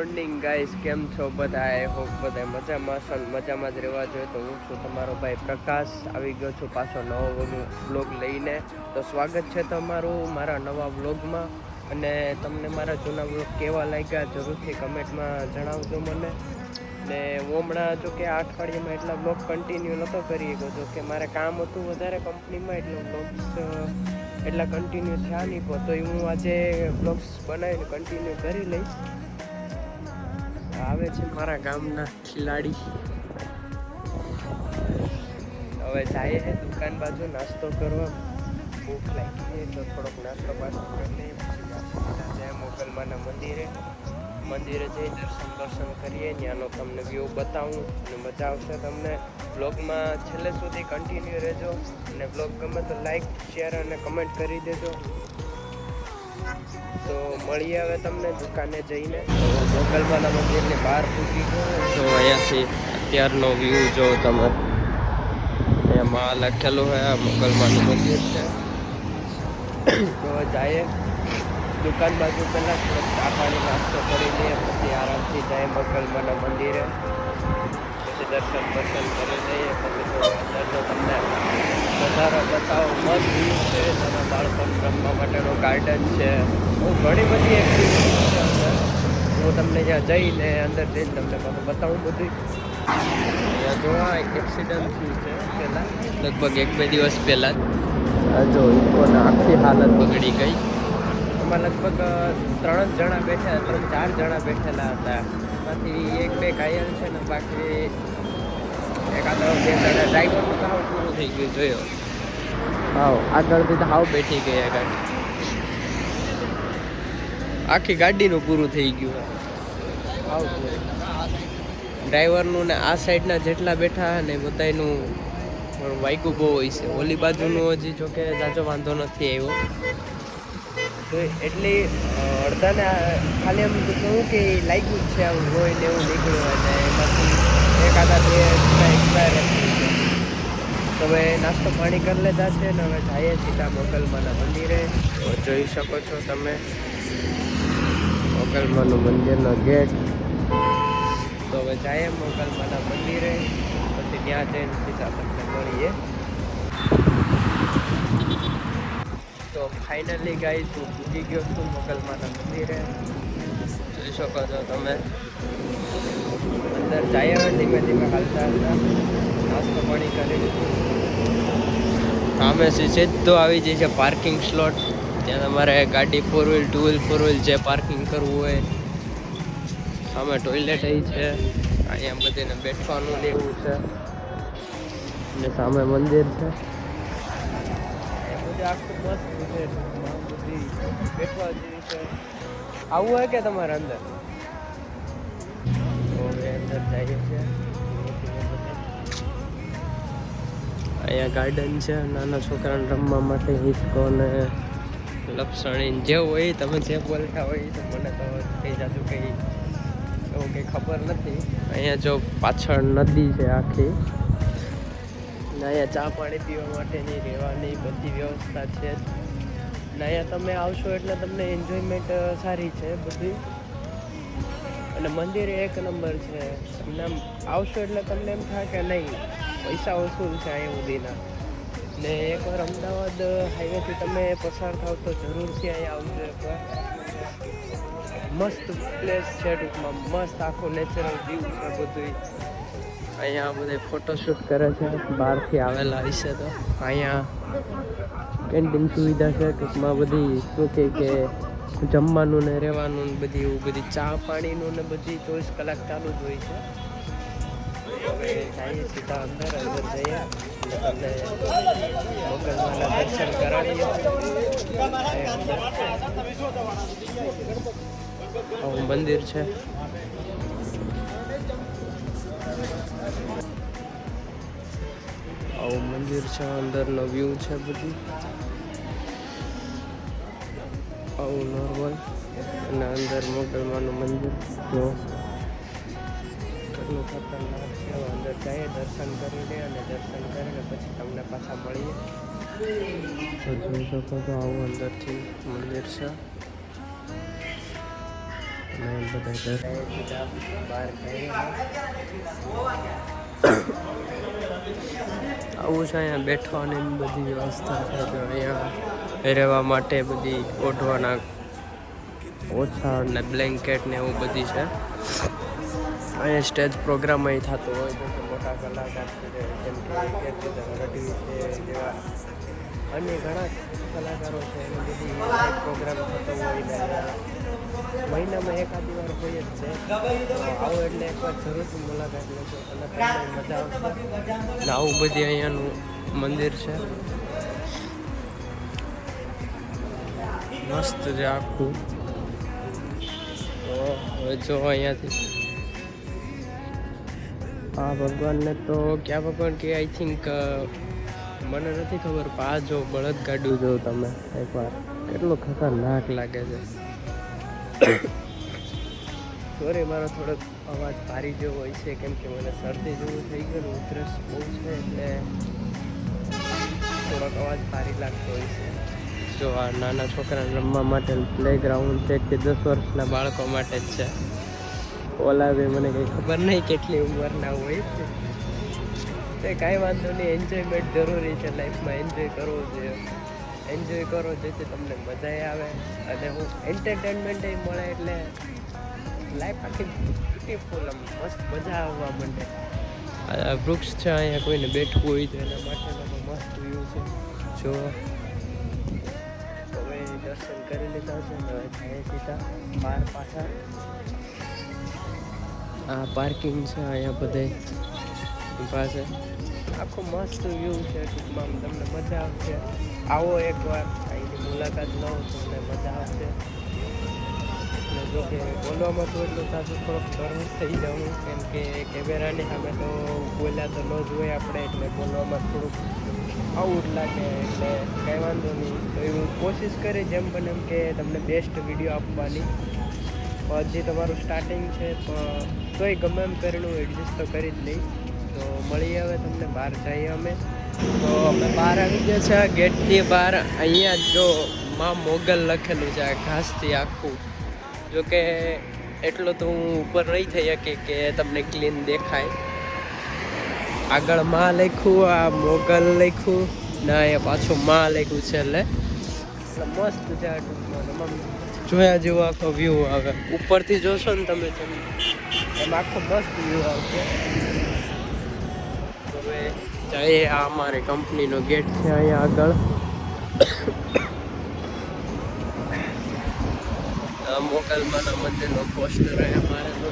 Guys કેમ છો બધા? આઈ હોપ બધા મજામાં છો. મજામાં જ રહેવા જોઈએ તો હું છું તમારો ભાઈ પ્રકાશ. આવી ગયો છું પાછો નવો વ્લોગ લઈને. તો સ્વાગત છે તમારું મારા નવા વ્લોગમાં. અને તમને મારા જૂના વ્લોગ કેવા લાગ્યા જરૂરથી કમેન્ટમાં જણાવજો મને. ને હું હમણાં જો કે આ અઠવાડિયામાં એટલા બ્લોગ કન્ટિન્યુ નહોતો કરી શકો જો કે મારે કામ હતું વધારે કંપનીમાં, એટલે બ્લોગ્સ એટલા કન્ટિન્યુ થયા નહીં. તો હું આજે બ્લોગ્સ બનાવીને કન્ટિન્યુ કરી લઈશ. આવે છે મારા ગામના ખિલાડી. હવે જાય છે દુકાન બાજુ નાસ્તો કરવા. ભૂખ લાગી તો થોડોક નાસ્તો પાસ્તો કરી લઈએ, પછી જાય મોગલમાના મંદિરે. મંદિરે જઈ દર્શન દર્શન કરીએ, ત્યાંનો તમને વ્યૂ બતાવું અને મજા આવશે તમને. બ્લોગમાં છેલ્લે સુધી કન્ટિન્યુ રહેજો અને બ્લોગ ગમે તો લાઈક શેર અને કમેન્ટ કરી દેજો. તો મળીએ હવે તમને દુકાને જઈને. તો મોગલમાના મંદિરની બહાર પૂછી તો અહીંયાથી અત્યારનો વ્યૂ જો તમે એમાં લખેલું હોય આ મોગલમાનું મંદિર છે. તો જાય દુકાન બાજુ પહેલાં થોડોક ચા પાણી નાસ્તો કરી લઈએ, પછી આરામથી જાય મોગલમાના મંદિરે. પછી દર્શન દર્શન કરી લઈએ, પછી થોડો તમને નજારો બતાવો મસ્ત વ્યૂ છે નાના બાળકોને રમવા માટેનો ગાર્ડન છે બહુ ઘણી બધી એક્ટિવિટી છે અંદર હું તમને ત્યાં જઈને અંદર જઈને તમને પાછું બતાવું બધું અહીંયા જોવા એક્સિડન્ટ થયું છે પહેલાં લગભગ એક બે દિવસ પહેલાં જ. જો ઇકોના આખી હાલત બગડી ગઈ. એમાં લગભગ ત્રણ જ જણા બેઠા ત્રણ ચાર જણા બેઠેલા હતા. એમાંથી એક બે ઘાયલ છે ને બાકી એકાદ બે જણા ડ્રાઈવરનું તો પૂરું થઈ ગયું જોયો. હાવ આગળથી તો હાવ બેઠી ગઈ ગાડી. આખી ગાડીનું પૂરું થઈ ગયું હાવ ડ્રાઈવરનું ને આ સાઈડના જેટલા બેઠા ને બધાનું વાઈકું બહુ હોય છે. ઓલી બાજુનું હજી જો કે જાજો વાંધો નથી આવ્યો. તો એટલી અડધાને ખાલી એમ કહું કે લાગ્યું જ છે આવું હોય ને એવું નીકળ્યું અને એમાંથી એકાદા બે એક્સપાયર તો હવે નાસ્તો પાણી કરી લેતા છે ને હવે જઈએ સીધા મોગલમાના મંદિરે. જોઈ શકો છો તમે. મોગલમાનું મંદિરનો ગેટ. તો હવે જઈએ મોગલમાના મંદિરે. પછી ત્યાં જઈને સીધા તમને મળીએ. તો ફાઇનલી ગાઈ હું પૂજી ગયો છું મોગલમાના મંદિરે. જોઈ શકો છો તમે. અંદર જઈએ ધીમે ધીમે હાલતા હાલતા. નાસ્તો પાણી કરી સામે સીધો આવી જાય છે પાર્કિંગ સ્લોટ ત્યાં તમારે ગાડી four wheel two wheel four wheel જે પાર્કિંગ કરવું હોય, સામે ટોયલેટ છે. અહીંયા બધીને બેઠવાનું લેવું છે. અને સામે મંદિર છે. એ આવું હોય કે તમારે અંદર? અંદર જઈએ છીએ અહીંયા ગાર્ડન છે, નાના છોકરાને રમવા માટે હિંચકો ને લપસણી જે હોય, તમે જે બોલતા હોય તો મને તો કંઈ જાજુ કંઈ એવું કંઈ ખબર નથી. અહીંયા જો પાછળ નદી છે આખી. ને અહીંયા ચા પાણી પીવા માટેની રહેવાની બધી વ્યવસ્થા છે. ને અહીંયા તમે આવશો એટલે તમને એન્જોયમેન્ટ સારી છે બધી. અને મંદિર એક નંબર છે. તમને આવશો એટલે તમને એમ થાય કે નહીં. પૈસા વસૂલ છે અહીંયા સુધીના. ને એકવાર અમદાવાદ હાઈવેથી તમે પસાર થાવ તો જરૂરથી અહીંયા આવજો એકવાર મસ્ત પ્લેસ છે ટૂંકમાં. મસ્ત આખું નેચરલ વ્યૂ છે બધું અહીંયા બધા ફોટોશૂટ કરે છે. બહારથી આવેલા હશે તો. અહીંયા કેન્ટીન સુવિધા છે. ટૂંકમાં બધી શું કહે કે જમવાનું ને રહેવાનું બધી એવું બધી ચા પાણીનું ને બધી ચોવીસ કલાક ચાલુ જ હોય છે. મોગલમાના દર્શન કરાવીએ આવું મંદિર છે. આવું મંદિર છે, અંદરનો વ્યૂ છે બધું. આવું નોર્મલ અને અંદર મોગલમાનું મંદિર. જો. કેટલું ખતરનાક છે અંદર જઈએ, દર્શન કરી લે અને દર્શન કરીને પછી તમને પાછા મળીએ. તો જોઈ શકો તો આવું અંદરથી મંદિર છે. ને બધા બહાર આવું છે અહીંયા બેઠવાની બધી વ્યવસ્થા છે, તો અહીંયા રહેવા માટે બધી ઓઢવાના ઓછા ને બ્લેન્કેટ ને એવું બધી છે. અહીંયા સ્ટેજ પ્રોગ્રામ અહીં થતો હોય તો મોટા કલાકાર જેમ કે જેવા અન્ય ઘણા કલાકારો છે પ્રોગ્રામ થતો હોય મહિનામાં એકાદી વાર હોય જ છે. આવો એટલે એકવાર જરૂરથી મુલાકાત લેજો તમને મજા આવશે. આવું બધી અહીંયાનું મંદિર છે. મસ્ત છે આખું. હવે જો અહીંયાથી આ ભગવાનને તો ક્યાં ભગવાન કે આઈ થિંક મને નથી ખબર, પણ આ જો બળદ ગાડું જો તમે એકવાર. કેટલો ખતરનાક લાગે છે. સોરી મારો થોડોક અવાજ ભારી જેવો હોય છે, કેમ કે મને શરદી જેવું થઈ ગયું, ઉધરસ બહુ છે, એટલે થોડોક અવાજ ભારી લાગતો હોય છે. જો આ નાના છોકરાને રમવા માટે પ્લે ગ્રાઉન્ડ છે, કે દસ વર્ષના બાળકો માટે જ છે. ઓલા બી મને કંઈ ખબર નહીં કેટલી ઉંમરના હોય. તે કાંઈ વાંધો નહીં એન્જોયમેન્ટ જરૂરી છે લાઈફમાં એન્જોય કરવો જોઈએ. એન્જોય કરો જેથી તમને મજા આવે અને હું એન્ટરટેનમેન્ટ મળે એટલે લાઈફ આખી બ્યુટીફુલ આમ મસ્ત મજા આવવા માંડે. વૃક્ષ છે, અહીંયા કોઈને બેઠવું હોય તો એના માટેનો મસ્ત વ્યૂ છે. જો. દર્શન કરી લીધા છે હવે જાય બાર પાછા. આ પાર્કિંગ છે, અહીંયા બધે. પાસે આખો મસ્ત વ્યૂ છે, ટૂંકમાં તમને મજા આવશે. આવો એકવાર. અહીંની મુલાકાત લો તમને મજા આવશે. એટલે જો બોલવામાં તો એટલું થતું થોડોક નર્વસ થઈ જવું કેમ કે કેમેરાની સામે તો બોલ્યા તો ન જ હોય આપણે, એટલે બોલવામાં થોડુંક આવું લાગે, એટલે કંઈ વાંધો નહીં. તો હું કોશિશ કરી જેમ બને એમ કે તમને બેસ્ટ વીડિયો આપવાની. હજી તમારું સ્ટાર્ટિંગ છે પણ તોય ગમે એમ કરીને હું એડજસ્ટ તો કરી જ લઈશ. તો મળીએ હવે તમને બહાર જઈએ અમે. તો અમે બહાર આવી ગયા છે ગેટની બહાર. અહીંયા જો માં મોગલ લખેલું છે ઘાસથી આખું. જો કે એટલો તો હું ઉપર નહીં થઈ શકે કે તમને ક્લીન દેખાય. આગળમાં લખ્યું, આ મોગલ લખ્યું, ના એ પાછું માં લખ્યું છે એટલે મસ્ત છે આ જોયા જેવો આખો વ્યૂ આવે. ઉપરથી જોશો ને તમે તમે એમ આખો મસ્ત વ્યૂ આવશે. હવે જઈએ આ અમારી કંપનીનો ગેટ છે અહીંયા આગળ. આ મોગલમાના મંદિરનો પોસ્ટર અમારે તો.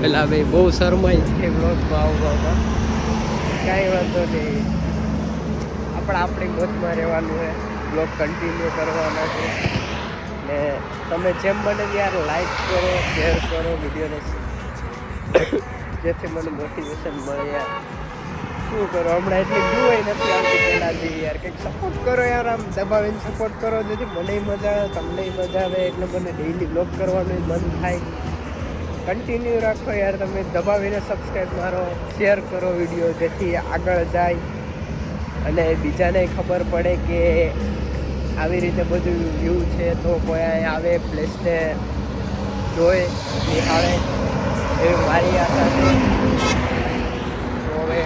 પેલા ભાઈ બહુ શરમાઈ છે બ્લોગમાં આવવામાં. કાંઈ વાંધો નહીં. આપણે આપણી મોજમાં રહેવાનું છે. બ્લોગ કન્ટિન્યુ કરવાના છે. ને તમે જેમ બને યાર લાઈક કરો શેર કરો વિડીયોને જેથી મને મોટિવેશન મળે યાર. શું કરો? હમણાં એટલી વ્યૂ નથી આવતી પહેલાંથી યાર. કંઈક સપોર્ટ કરો યાર, આમ દબાવીને સપોર્ટ કરો. જેથી મને મજા આવે, તમને મજા આવે. એટલે મને ડેઈલી બ્લોગ કરવાનું મન થાય. કન્ટિન્યુ રાખો યાર તમે. દબાવીને સબસ્ક્રાઈબ મારો. શેર કરો વીડિયો જેથી આગળ જાય. અને બીજાને ખબર પડે કે આવી રીતે બધું વ્યૂ છે તો કોઈ આવે પ્લેસને જોઈ નિહાળે એવી મારી આશા છે. તો હવે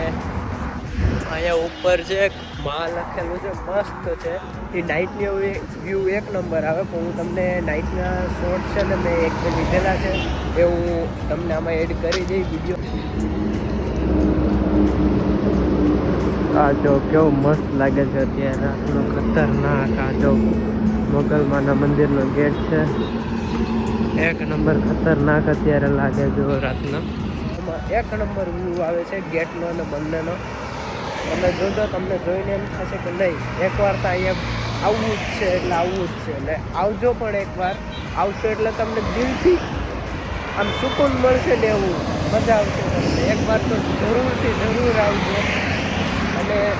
અહીંયા ઉપર છે, માં લખેલું છે, મસ્ત છે. એ નાઇટની વ્યૂ એક નંબર આવે, પણ હું તમને નાઇટના શોર્ટ છે ને મેં એક લીધેલા છે, એ હું તમને આમાં એડ કરી દઈ વીડિયો આ જો કેવું મસ્ત લાગે છે અત્યારે. આટલો ખતરનાક આ જો મોગલમાના મંદિરનો ગેટ છે. એક નંબર ખતરનાક અત્યારે લાગે જો રાતના. એક નંબર વ્યૂ આવે છે ગેટનો અને બંનેનો. તમે જોજો તમને જોઈને એમ થશે કે નહીં એકવાર તો અહીંયા આવવું જ છે એટલે આવવું જ છે. એટલે આવજો પણ એકવાર આવશો એટલે તમને દિલથી આમ સુકૂન મળશે ને એવું. મજા આવશે તમને. એકવાર તો જરૂરથી જરૂર આવજો. અને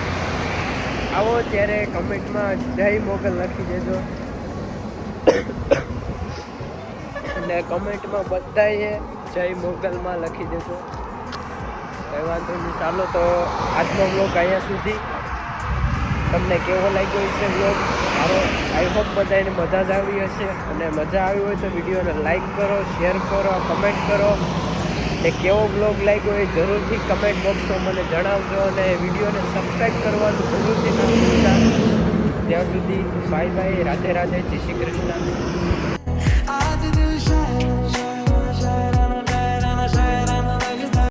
આવો ત્યારે કમેન્ટમાં જય મોગલ લખી દેજો. અને કમેન્ટમાં બધાએ જય મોગલમાં લખી દેજો. કંઈ વાંધો નહીં. ચાલો તો આજનો બ્લોગ અહીંયા સુધી. તમને કેવો લાગ્યો છે બ્લોગ મારો આઈ હોપ બધાને મજા જ આવી હશે. અને મજા આવી હોય તો વિડીયોને લાઈક કરો શેર કરો કમેન્ટ કરો. ને કેવો બ્લોગ લાગ્યો એ જરૂરથી કમેન્ટ બોક્સમાં મને જણાવજો અને વિડીયોને સબસ્ક્રાઈબ કરવાનું જરૂરથી ના ભૂલતા. ત્યાં સુધી બાય બાય રાધે રાધે, જય શ્રી કૃષ્ણ.